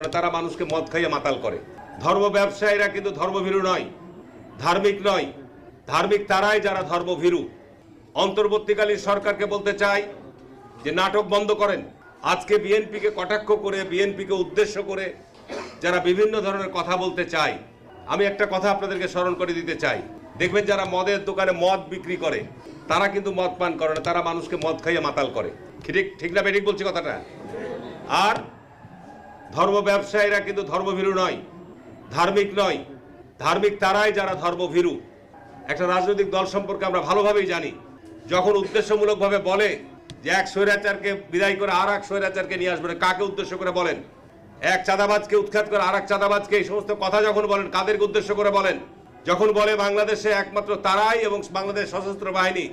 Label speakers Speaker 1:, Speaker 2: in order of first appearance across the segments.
Speaker 1: তারা মানুষকে মদ খাইয়ে মাতাল করে। ধর্ম ব্যবসায়ীরা কিন্তু ধর্মভীরু নয়, ধার্মিক নয়। ধার্মিক তারাই যারা ধর্মভীরু। অন্তর্বর্তীকালীন সরকারকে বলতে চাই যে নাটক বন্ধ করেন। আজকে বিএনপিকে কটাক্ষ করে, বিএনপিকে উদ্দেশ্য করে যারা বিভিন্ন ধরনের কথা বলতে চায়, আমি একটা কথা আপনাদেরকে স্মরণ করে দিতে চাই। দেখবেন যারা মদের দোকানে মদ বিক্রি করে, তারা কিন্তু মদ পান করে না, তারা মানুষকে মদ খাইয়ে মাতাল করে। ঠিক ঠিক না, বেঠিক বলছি কথাটা? আর ধর্ম ব্যবসায়ীরা কিন্তু ধর্মভীরু নয়, ধার্মিক নয়। ধার্মিক তারাই যারা ধর্মভীরু। একটা রাজনৈতিক দল সম্পর্কে আমরা ভালোভাবেই জানি। যখন উদ্দেশ্যমূলকভাবে বলে যে এক স্বৈরাচারকে বিদায় করে আর এক স্বৈরাচারকে নিয়ে আসবে কাকে উদ্দেশ্য করে বলেন? এক চাঁদাবাজকে উৎখাত করে আর এক চাঁদাবাজকে এই সমস্ত কথা যখন বলেন, কাদেরকে উদ্দেশ্য করে বলেন? যখন বলে বাংলাদেশে একমাত্র তারাই এবং বাংলাদেশ সশস্ত্র বাহিনী,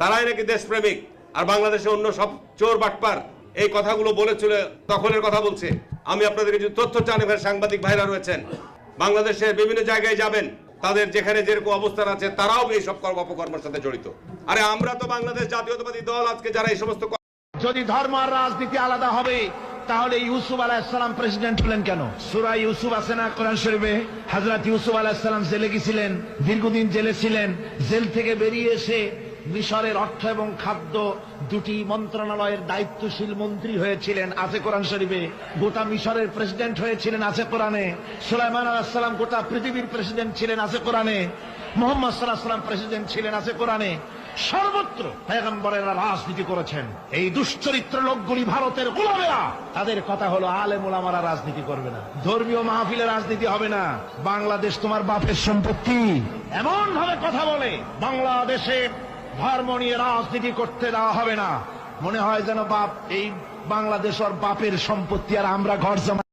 Speaker 1: তারাই নাকি দেশপ্রেমিক? আর বাংলাদেশে অন্য সব চোর বাটপার এই কথাগুলো বলেছিল দখলের কথা বলছে। আমি আপনাদের কিছু তথ্য চান এখানে সাংবাদিক ভাইরা রয়েছেন, বাংলাদেশের বিভিন্ন জায়গায় যাবেন, তাদের যেখানে যেরকম অবস্থান আছে, তারাও এই সব কর্ম অপকর্মের সাথে জড়িত। আরে আমরা তো বাংলাদেশ জাতীয়তাবাদী দল, আজকে যারা এই সমস্ত
Speaker 2: যদি ধর্ম আর রাজনীতি আলাদা হবে, তাহলে ইউসুফ আলাহিসাল্লাম প্রেসিডেন্ট হলেন কেন? সুরা ইউসুফ আছে না কোরআন শরীফে? হাজরত ইউসুফ আলাহিসাল্লাম জেলে গেছিলেন, দীর্ঘদিন জেলে ছিলেন, জেল থেকে বেরিয়ে এসে মিশরের অর্থ এবং খাদ্য দুটি মন্ত্রণালয়ের দায়িত্বশীল মন্ত্রী হয়েছিলেন আছে কোরআন শরীফে। গোটা মিশরের প্রেসিডেন্ট হয়েছিলেন আছে কোরআনে। সুলাইমান আলাহিসাল্লাম গোটা পৃথিবীর প্রেসিডেন্ট ছিলেন আছে কোরআনে। মোহাম্মদ সাল্লাহ সাল্লাম প্রেসিডেন্ট ছিলেন আছে কোরআনে। সর্বত্র পেগম্বরেরা রাজনীতি করেছেন। এই দুশ্চরিত্র লোকগুলি ভারতের গোলামেরা। তাদের কথা হলো আলে মোলামারা রাজনীতি করবে না। ধর্মীয় মাহফিলে রাজনীতি হবে না। বাংলাদেশ তোমার বাপের সম্পত্তি। এমন ভাবে কথা বলে, বাংলাদেশে ধর্ম নিয়ে রাজনীতি করতে দেওয়া হবে না। মনে হয় যেন বাপ, এই বাংলাদেশ বাপের সম্পত্তি আর আমরা ঘর জমা